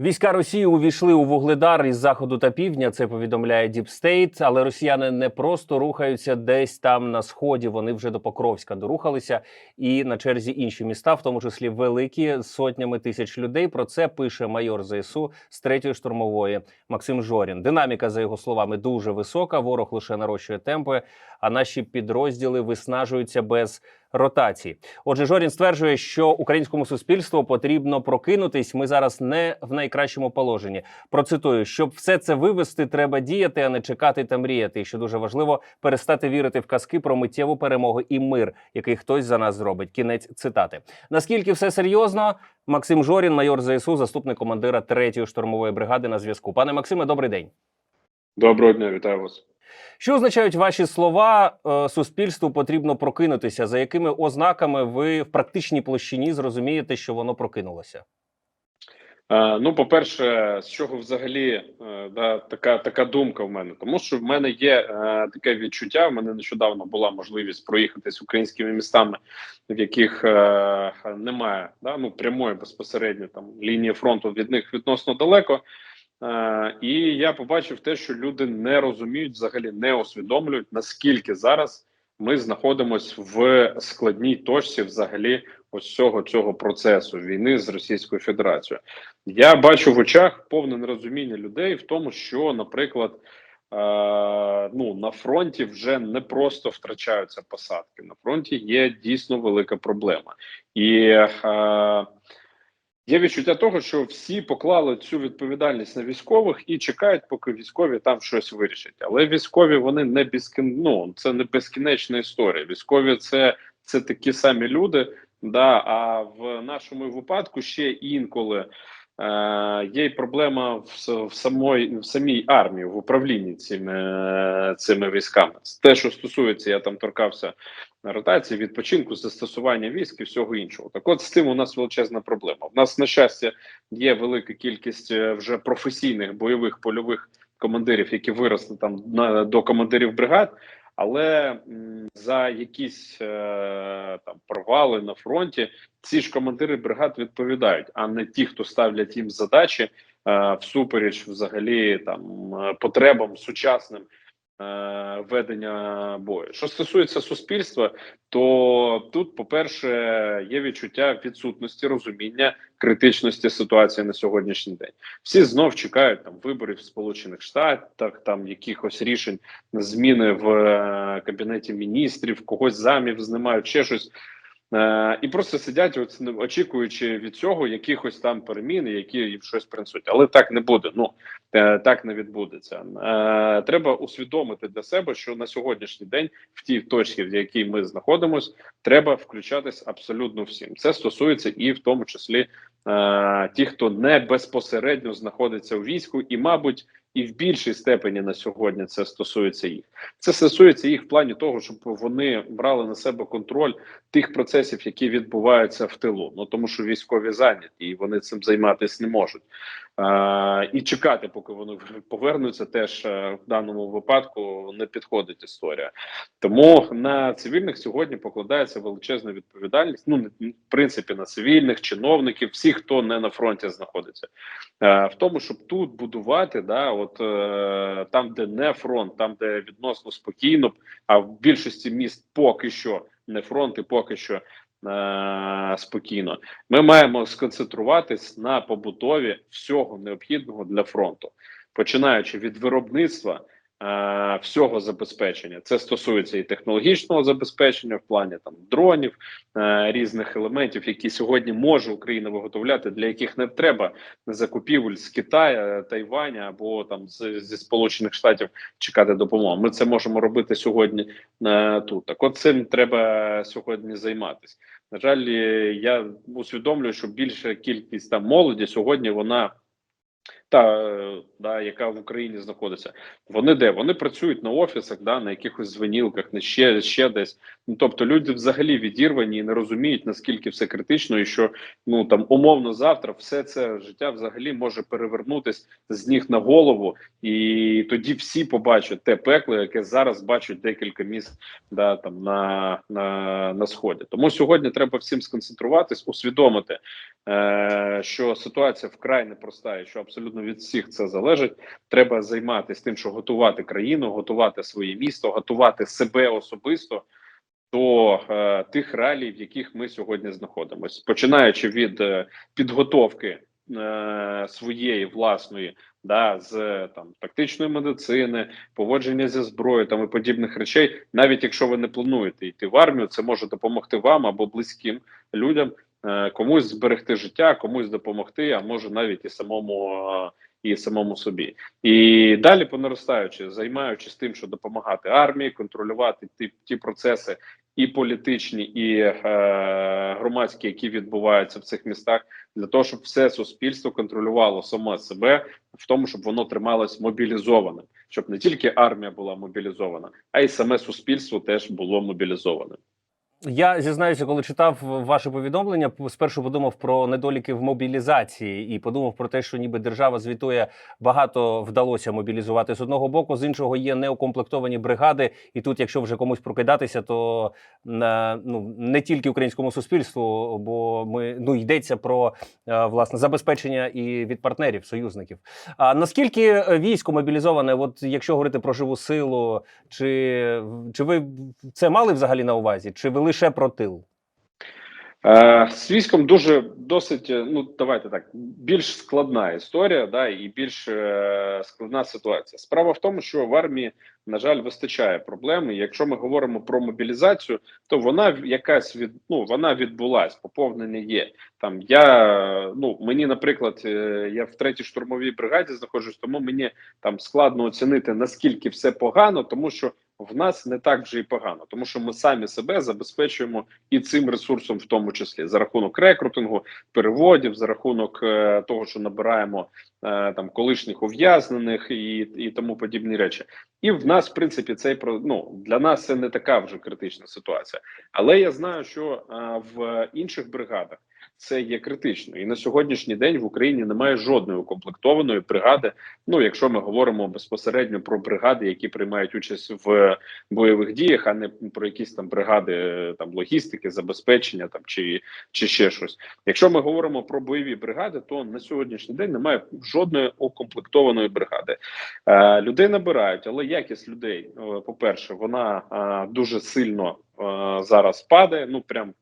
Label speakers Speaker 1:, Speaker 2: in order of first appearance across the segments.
Speaker 1: Війська Росії увійшли у Вугледар із заходу та півдня. Це повідомляє Діпстейт. Але росіяни не просто рухаються десь там на сході. Вони вже до Покровська дорухалися, і на черзі інші міста, в тому числі великі сотнями тисяч людей. Про це пише майор ЗСУ з третьої штурмової Максим Жорін. Динаміка, за його словами, дуже висока. Ворог лише нарощує темпи, а наші підрозділи виснажуються без ротації. Отже, Жорін стверджує, що українському суспільству потрібно прокинутись. Ми зараз не в найкращому положенні. Процитую, щоб все це вивести, треба діяти, а не чекати та мріяти. І що дуже важливо, перестати вірити в казки про миттєву перемогу і мир, який хтось за нас зробить. Кінець цитати. Наскільки все серйозно? Максим Жорін, майор ЗСУ, заступник командира 3-ї штурмової бригади на зв'язку. Пане Максиме, добрий день.
Speaker 2: Доброго дня, вітаю вас.
Speaker 1: Що означають ваші слова? е, Суспільству потрібно прокинутися. За якими ознаками ви в практичній площині зрозумієте, що воно прокинулося?
Speaker 2: Е, ну, по-перше, з чого взагалі е, да, така така думка в мене? Тому що в мене є таке відчуття. В мене нещодавно була можливість проїхатись українськими містами, в яких е, немає да, ну, прямої безпосередньо там лінії фронту від них відносно далеко. Е, і я побачив те, що люди не розуміють, взагалі не усвідомлюють, наскільки зараз ми знаходимося в складній точці, взагалі, ось цього цього процесу війни з Російською Федерацією. Я бачу в очах повне нерозуміння людей в тому, що, наприклад, е, ну на фронті вже не просто втрачаються посадки. На фронті є дійсно велика проблема, і е, Є відчуття того, що всі поклали цю відповідальність на військових і чекають, поки військові там щось вирішать. Але військові вони не безкін... ну, це не безкінечна історія. Військові це, це такі самі люди. Да, а в нашому випадку ще інколи є й проблема в, в самої в самій армії в управлінні цими цими військами. Те, що стосується, я там торкався на ротації, відпочинку, застосування військ і всього іншого. Так, от з цим у нас величезна проблема. У нас на щастя є велика кількість е, вже професійних бойових польових командирів, які виросли там на до командирів бригад. Але за якісь е, там провали на фронті ці ж командири бригад відповідають, а не ті, хто ставлять їм задачі е, всупереч взагалі там е, потребам сучасним ведення бою. Що стосується суспільства, то тут, по-перше, є відчуття відсутності розуміння критичності ситуації на сьогоднішній день. Всі знов чекають там виборів в Сполучених Штатах, там якихось рішень зміни в е, кабінеті міністрів, когось замів знімають, ще щось. Е, і просто сидять, от, очікуючи від цього якихось там перемін, які їм щось принесуть. Але так не буде. Ну е, так не відбудеться. Е, треба усвідомити для себе, що на сьогоднішній день, в тій точці, в якій ми знаходимося, треба включатись абсолютно всім. Це стосується і в тому числі ті, хто не безпосередньо знаходиться у війську, і, мабуть, і в більшій степені на сьогодні це стосується їх. Це стосується їх в плані того, щоб вони брали на себе контроль тих процесів, які відбуваються в тилу. Ну тому що військові зайняті і вони цим займатися не можуть. А, і чекати, поки вони повернуться, теж е, в даному випадку не підходить історія. Тому на цивільних сьогодні покладається величезна відповідальність. Ну в принципі на цивільних чиновників, всіх, хто не на фронті знаходиться, в тому, щоб тут будувати, да, от е, там, де не фронт, там де відносно спокійно, а в більшості міст поки що не фронт і поки що е, спокійно. Ми маємо сконцентруватись на побутові всього необхідного для фронту, починаючи від виробництва. Е, Всього забезпечення це стосується і технологічного забезпечення в плані там дронів е, різних елементів, які сьогодні може Україна виготовляти, для яких не треба закупівель з Китаю, Тайваня або там з, зі Сполучених Штатів чекати допомоги. Ми це можемо робити сьогодні е, тут. Так, от цим треба сьогодні займатися. На жаль, я усвідомлюю, що більша кількість там молоді сьогодні вона та да, яка в Україні знаходиться. Вони де? Вони працюють на офісах, да, на якихось звенілках, не ще, ще десь. Ну тобто люди взагалі відірвані і не розуміють наскільки все критично, і що ну там умовно завтра все це життя взагалі може перевернутись з ніг на голову, і тоді всі побачать те пекло, яке зараз бачать декілька міст да там на, на, на сході. Тому сьогодні треба всім сконцентруватись, усвідомити, е, що ситуація вкрай непроста, і що абсолютно від всіх це залежить. Треба займатися тим, що готувати країну, готувати своє місто, готувати себе особисто до е, тих реалій, в яких ми сьогодні знаходимося, починаючи від е, підготовки е, своєї власної, да, з там тактичної медицини, поводження зі зброєю там і подібних речей, навіть якщо ви не плануєте йти в армію, це може допомогти вам або близьким людям, комусь зберегти життя, комусь допомогти, а може навіть і самому. е, І самому собі, і далі по наростаючи, займаючись тим, що допомагати армії, контролювати ті, ті процеси, і політичні, і е, громадські, які відбуваються в цих містах, для того, щоб все суспільство контролювало саме себе, в тому, щоб воно трималось мобілізованим, щоб не тільки армія була мобілізована, а й саме суспільство теж було мобілізоване.
Speaker 1: Я зізнаюся, коли читав ваше повідомлення, спершу подумав про недоліки в мобілізації і подумав про те, що ніби держава звітує багато вдалося мобілізувати з одного боку, з іншого є неукомплектовані бригади. І тут, якщо вже комусь прокидатися, то е, ну не тільки українському суспільству, бо ми ну йдеться про е, власне забезпечення і від партнерів, союзників. А наскільки військо мобілізоване? От якщо говорити про живу силу, чи, чи ви це мали взагалі на увазі? Чи ви лише про тил?
Speaker 2: Е, з військом дуже досить, е, ну давайте так, більш складна історія, да, і більш е, складна ситуація. Справа в тому, що в армії, на жаль, вистачає проблеми. Якщо ми говоримо про мобілізацію, то вона якась від ну вона відбулась, поповнення є. Там я ну мені, наприклад, е, я в третій штурмовій бригаді знаходжусь, тому мені там складно оцінити наскільки все погано, тому що в нас не так вже і погано, тому що ми самі себе забезпечуємо і цим ресурсом, в тому числі за рахунок рекрутингу, переводів, за рахунок е, того, що набираємо е, там колишніх ув'язнених і, і тому подібні речі. І в нас, в принципі, цей про ну для нас це не така вже критична ситуація. Але я знаю, що е, в інших бригадах це є критично, і на сьогоднішній день в Україні немає жодної укомплектованої бригади. Ну, якщо ми говоримо безпосередньо про бригади, які приймають участь в бойових діях, а не про якісь там бригади е, там логістики, забезпечення там чи, чи ще щось. Якщо ми говоримо про бойові бригади, то на сьогоднішній день немає жодної укомплектованої бригади. Е, людей набирають, але якість людей, е, по перше, вона е, дуже сильно е, зараз падає. Ну прям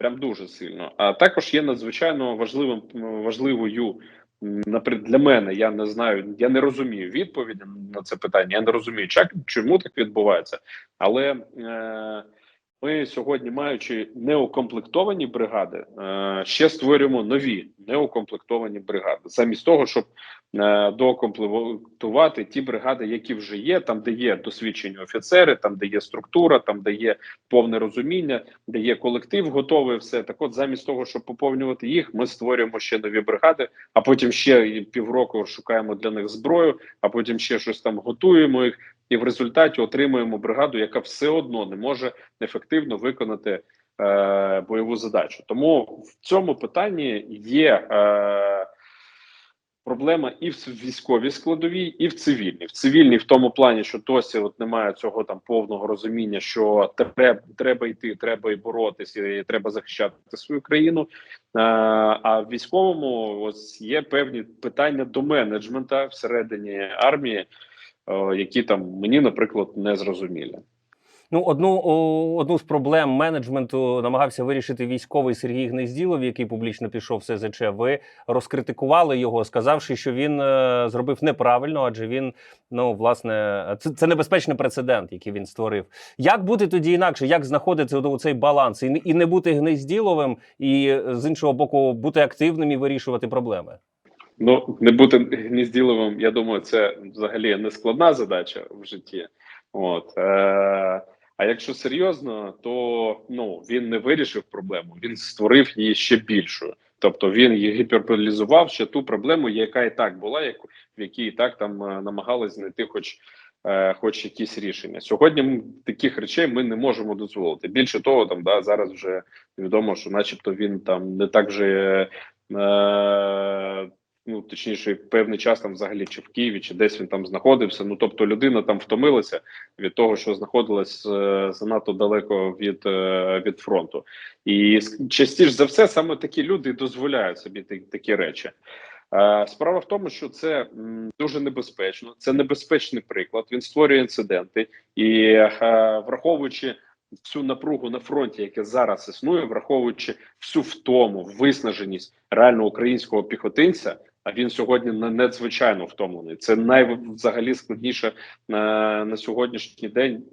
Speaker 2: прям дуже сильно. А також є надзвичайно важливим важливою. Наприклад, для мене я не знаю, я не розумію відповіді на це питання. Я не розумію, чому так відбувається, але е, ми сьогодні, маючи неукомплектовані бригади, е, ще створюємо нові неукомплектовані бригади, замість того, щоб е, доукомплектувати ті бригади, які вже є, там де є досвідчені офіцери, там де є структура, там де є повне розуміння, де є колектив, готовий все. Так, от замість того, щоб поповнювати їх, ми створюємо ще нові бригади, а потім ще півроку шукаємо для них зброю, а потім ще щось там готуємо їх. І в результаті отримуємо бригаду, яка все одно не може ефективно виконати е, бойову задачу. Тому в цьому питанні є е, проблема і в військовій складовій, і в цивільній. В цивільній в тому плані, що досі от немає цього там повного розуміння, що треба треба йти, треба і боротися, і треба захищати свою країну. Е, а в військовому ось є певні питання до менеджмента всередині армії які там мені, наприклад, не зрозумілі.
Speaker 1: Ну, одну одну з проблем менеджменту намагався вирішити військовий Сергій Гнезділов, який публічно пішов в СЗЧ. Ви розкритикували його, сказавши, що він е, зробив неправильно, адже він ну власне це це небезпечний прецедент, який він створив. Як бути тоді інакше? Як знаходити цей баланс і, і не бути гнезділовим, і з іншого боку, бути активним і вирішувати проблеми?
Speaker 2: Ну не бути гнізділовим, я думаю, це взагалі не складна задача в житті. От е, а якщо серйозно, то ну він не вирішив проблему, він створив її ще більшою. Тобто він її гіперболізував ще ту проблему, яка і так була, яку в якій і так там е, намагались знайти, хоч е, хоч якісь рішення. Сьогодні таких речей ми не можемо дозволити. Більше того, там да зараз вже відомо, що, начебто, він там не так же. Е, Ну, точніше, певний час там взагалі чи в Києві, чи десь він там знаходився. Ну тобто людина там втомилася від того, що знаходилась е, занадто далеко від, е, від фронту, і частіше за все саме такі люди дозволяють собі та- такі речі. Е, Справа в тому, що це дуже небезпечно. Це небезпечний приклад. Він створює інциденти, і е, враховуючи всю напругу на фронті, яке зараз існує, враховуючи всю втому, виснаженість реально українського піхотинця. А він сьогодні на- надзвичайно втомлений. Це найвзагалі складніше на, на сьогоднішній день.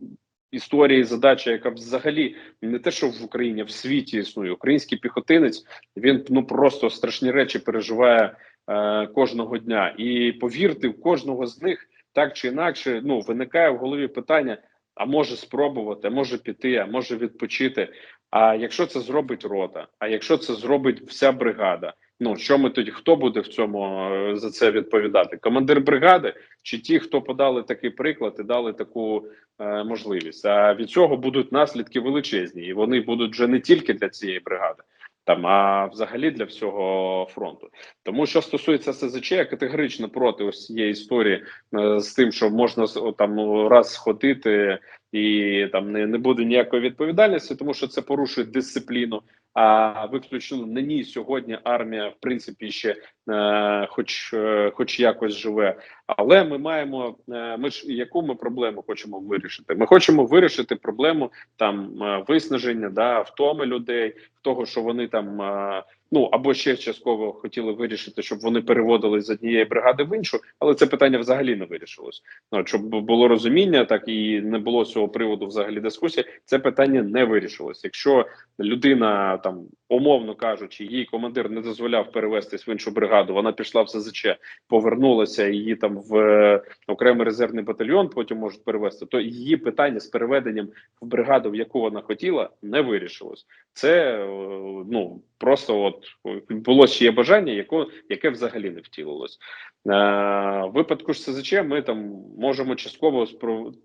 Speaker 2: Історія і задача, яка взагалі не те, що в Україні, а в світі існує. Український піхотинець він ну просто страшні речі переживає е, кожного дня. І повірте, в кожного з них так чи інакше ну виникає в голові питання: а може спробувати, а може піти, а може відпочити. А якщо це зробить рота, а якщо це зробить вся бригада, ну що ми тоді хто буде в цьому е, за це відповідати? Командир бригади чи ті, хто подали такий приклад і дали таку е, можливість? А від цього будуть наслідки величезні, і вони будуть вже не тільки для цієї бригади. Там, а взагалі для всього фронту, тому що стосується СЗЧ, я категорично проти ось цієї історії е, з тим, що можна там раз сходити і там не, не буде ніякої відповідальності, тому що це порушує дисципліну. А виключно на ній сьогодні армія, в принципі, ще е, хоч, е, хоч якось живе. Але ми маємо е, ми ж яку ми проблему хочемо вирішити? Ми хочемо вирішити проблему там е, виснаження, да, втоми людей, того, що вони там. е, Ну або ще частково хотіли вирішити, щоб вони переводили з однієї бригади в іншу, але це питання взагалі не вирішилось. Ну щоб було розуміння, так і не було з цього приводу взагалі дискусії. Це питання не вирішилось. Якщо людина там умовно кажучи, її командир не дозволяв перевестись в іншу бригаду, вона пішла в СЗЧ, повернулася її там в е, окремий резервний батальйон. Потім можуть перевести. То її питання з переведенням в бригаду, в яку вона хотіла, не вирішилось. Це е, ну просто от було ще є бажання, яко, яке взагалі не втілилось. Е, в випадку ж СЗЧ ми там можемо частково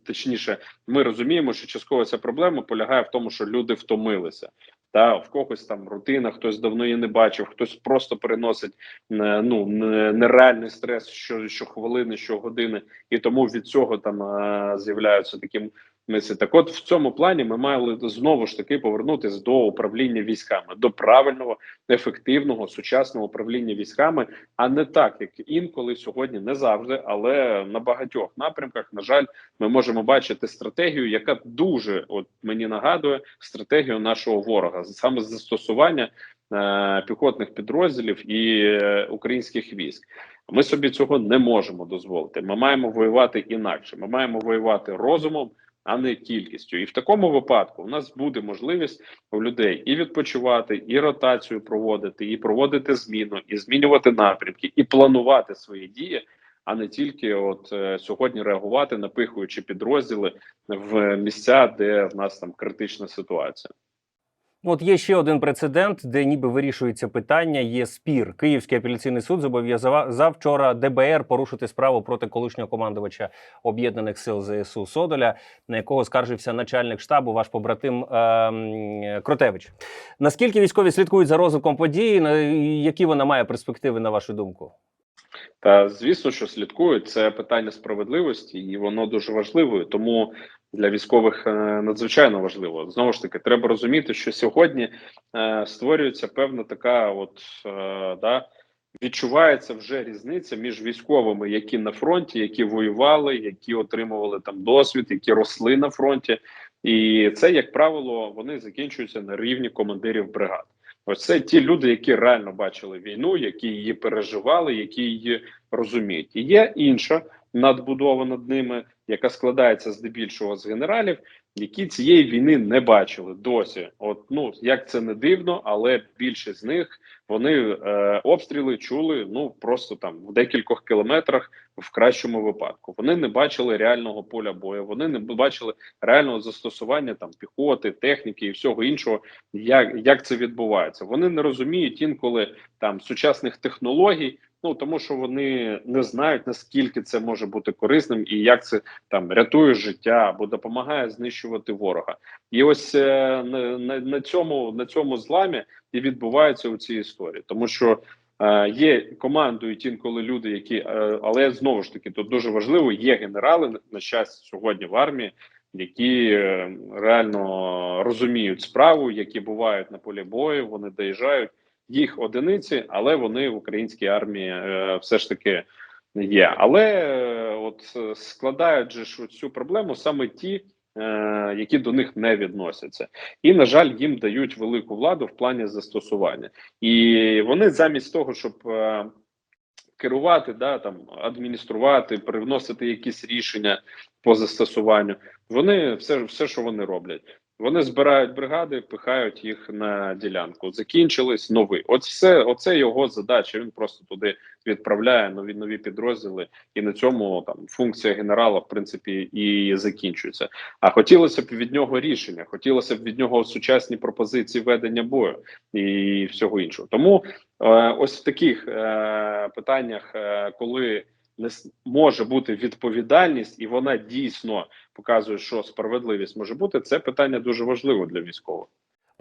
Speaker 2: точніше, ми розуміємо, що частково ця проблема полягає в тому, що люди втомилися. Та в когось там рутина, хтось давно її не бачив, хтось просто переносить е, ну не- нереальний стрес що, щохвилини, щогодини, і тому від цього там е, з'являються такі мислі. Так, от в цьому плані ми мали знову ж таки повернутися до управління військами, до правильного, ефективного, сучасного управління військами, а не так, як інколи сьогодні, не завжди, але на багатьох напрямках, на жаль, ми можемо бачити стратегію, яка дуже от мені нагадує стратегію нашого ворога, саме застосування е, піхотних підрозділів і е, українських військ. Ми собі цього не можемо дозволити. Ми маємо воювати інакше. Ми маємо воювати розумом, а не кількістю. І в такому випадку у нас буде можливість у людей і відпочивати, і ротацію проводити, і проводити зміну, і змінювати напрямки, і планувати свої дії. А не тільки от е, сьогодні реагувати, напихуючи підрозділи в місця, де в нас там критична ситуація.
Speaker 1: Ну, От є ще один прецедент, де ніби вирішується питання. Є спір. Київський апеляційний суд зобов'язав вчора ДБР порушити справу проти колишнього командувача об'єднаних сил ЗСУ Содоля, на якого скаржився начальник штабу, ваш побратим е, Кротевич. Наскільки військові слідкують за розвитком події? які вона має перспективи, на вашу думку?
Speaker 2: Та звісно, що слідкують це питання справедливості, і воно дуже важливе. Тому для військових е, надзвичайно важливо. Знову ж таки, треба розуміти, що сьогодні е, створюється певна така, от е, да. Відчувається вже різниця між військовими, які на фронті, які воювали, які отримували там досвід, які росли на фронті, і це, як правило, вони закінчуються на рівні командирів бригад. Ось це ті люди, які реально бачили війну, які її переживали, які її розуміють. І є інша надбудова над ними, яка складається здебільшого з генералів, які цієї війни не бачили досі. От ну як це не дивно, але більшість з них вони е, обстріли чули ну просто там в декількох кілометрах в кращому випадку. Вони не бачили реального поля бою. Вони не бачили реального застосування там піхоти, техніки і всього іншого. Як, як це відбувається? Вони не розуміють інколи там сучасних технологій. Ну тому, що вони не знають наскільки це може бути корисним і як це там рятує життя або допомагає знищувати ворога. І ось е, на, на, цьому на цьому зламі і відбуваються у цій історії, тому що е, є командують інколи люди, які е, але знову ж таки тут дуже важливо. Є генерали на щастя сьогодні в армії, які е, реально розуміють справу, які бувають на полі бою. Вони доїжджають їх одиниці, але вони в українській армії е, все ж таки є. Але е, от складають же ж цю проблему саме ті, е, які до них не відносяться, і на жаль, їм дають велику владу в плані застосування, і вони замість того, щоб керувати, да там адмініструвати, привносити якісь рішення по застосуванню, вони все, все, що вони роблять. Вони збирають бригади, пихають їх на ділянку. Закінчились новий. От все, оце його задача. Він просто туди відправляє нові нові підрозділи, і на цьому там функція генерала, в принципі, і закінчується. А хотілося б від нього рішення, хотілося б від нього сучасні пропозиції ведення бою і всього іншого. Тому е, ось в таких е, питаннях, е, коли не може бути відповідальність, і вона дійсно показує, що справедливість може бути. Це питання дуже важливо для військових.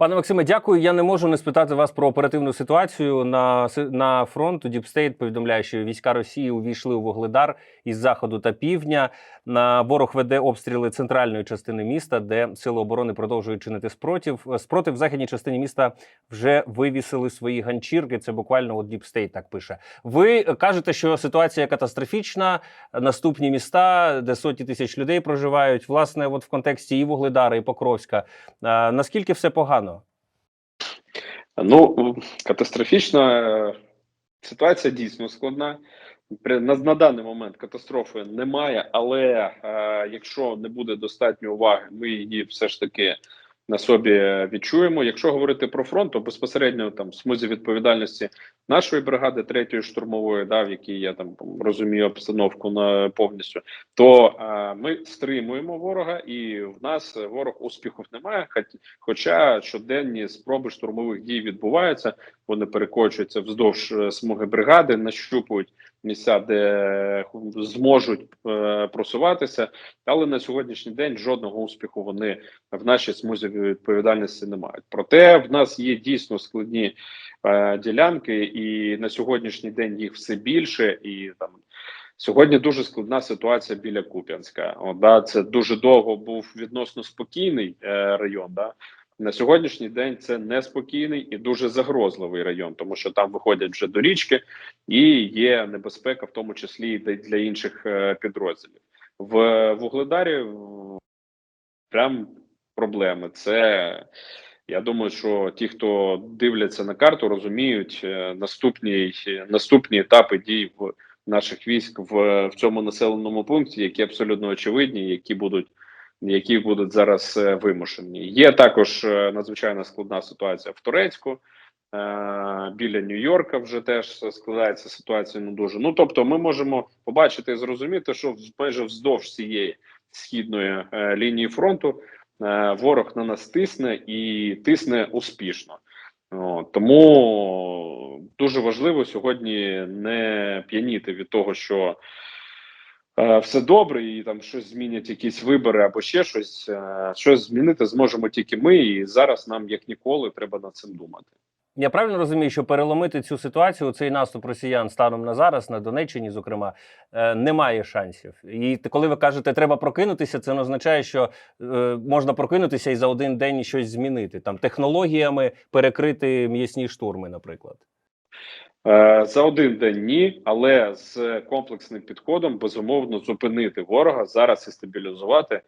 Speaker 1: Пане Максиме, дякую. Я не можу не спитати вас про оперативну ситуацію на на фронту. Діпстейт повідомляє, що війська Росії увійшли у Вугледар із заходу та півдня. На ворог веде обстріли центральної частини міста, де сили оборони продовжують чинити спротив. Спротив в західній частині міста вже вивісили свої ганчірки. Це буквально от Діпстейт так пише. Ви кажете, що ситуація катастрофічна. Наступні міста, де сотні тисяч людей проживають, власне, от в контексті і Вугледара, і Покровська. Наскільки все погано?
Speaker 2: Ну катастрофічна е, ситуація дійсно складна. На, на даний момент катастрофи немає, але е, якщо не буде достатньо уваги, ми її все ж таки на собі відчуємо. Якщо говорити про фронт, то безпосередньо там в смузі відповідальності нашої бригади третьої штурмової, да, в якій я там розумію обстановку на повністю, то е, ми стримуємо ворога, і в нас ворог успіхів немає. Хоч, хоча щоденні спроби штурмових дій відбуваються, вони перекочуються вздовж е, смуги бригади, нащупують місця, де зможуть е, просуватися, але на сьогоднішній день жодного успіху вони в нашій смузі відповідальності не мають. Проте в нас є дійсно складні е, ділянки, і на сьогоднішній день їх все більше і там. Сьогодні дуже складна ситуація біля Куп'янська. Да, це дуже довго був відносно спокійний е, район. Да. На сьогоднішній день це неспокійний і дуже загрозливий район, тому що там виходять вже до річки, і є небезпека, в тому числі і для- інших е, підрозділів. В Вугледарі прям проблеми. Це я думаю, що ті, хто дивляться на карту, розуміють е, наступні наступні етапи дій в наших військ в, в цьому населеному пункті, які абсолютно очевидні, які будуть. Які будуть зараз е, вимушені, є також е, надзвичайно складна ситуація в Турецьку. Е, біля Нью-Йорка вже теж складається ситуація не дуже. Ну тобто, ми можемо побачити і зрозуміти, що майже вздовж цієї східної лінії фронту ворог на нас тисне і тисне успішно. Тому дуже важливо сьогодні не п'яніти від того, що все добре, і там щось змінять якісь вибори або ще щось. Е, щось змінити зможемо тільки ми, і зараз нам як ніколи треба над цим думати.
Speaker 1: Я правильно розумію, що переломити цю ситуацію, цей наступ росіян станом на зараз, на Донеччині, зокрема, е, немає шансів. І коли ви кажете, треба прокинутися, це не означає, що е, можна прокинутися і за один день щось змінити, там технологіями перекрити м'ясні штурми, наприклад.
Speaker 2: Е, За один день ні, але з комплексним підходом безумовно зупинити ворога зараз і стабілізувати. е,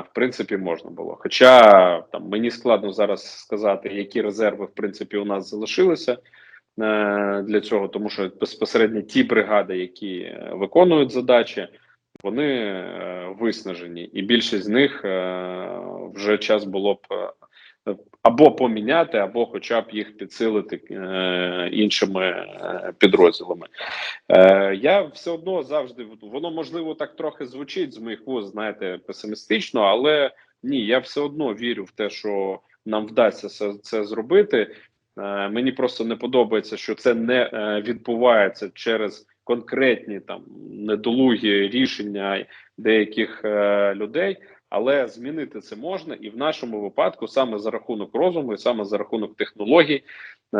Speaker 2: В принципі, можна було. Хоча там мені складно зараз сказати, які резерви в принципі у нас залишилися е, для цього, тому що безпосередньо ті бригади, які виконують задачі, вони виснажені, і більшість з них вже час було б або поміняти, або хоча б їх підсилити е, іншими е, підрозділами. Е, я все одно завжди воно можливо так трохи звучить з моїх вуз, знаєте, песимістично, але ні, я все одно вірю в те, що нам вдасться це, це зробити. Мені просто не подобається, що це не відбувається через конкретні там недолугі рішення деяких людей. Але змінити це можна, і в нашому випадку саме за рахунок розуму, і саме за рахунок технологій е,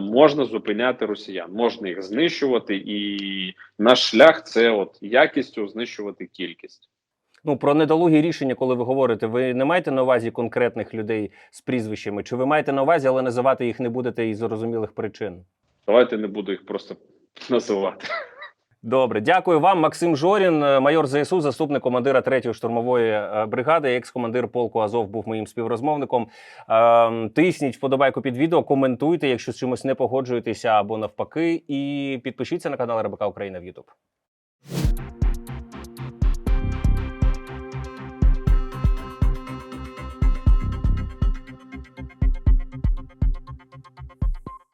Speaker 2: можна зупиняти росіян, можна їх знищувати, і наш шлях це от якістю знищувати кількість.
Speaker 1: Ну про недолугі рішення, коли ви говорите, ви не маєте на увазі конкретних людей з прізвищами, чи ви маєте на увазі, але називати їх не будете із зрозумілих причин?
Speaker 2: Давайте не буду їх просто називати.
Speaker 1: Добре, дякую вам, Максим Жорін, е, майор ЗСУ, заступник командира 3-ї штурмової е, бригади, екс-командир полку Азов був моїм співрозмовником. Ем, Тисніть вподобайку під відео, коментуйте, якщо з чимось не погоджуєтеся або навпаки, і підпишіться на канал РБК Україна в YouTube.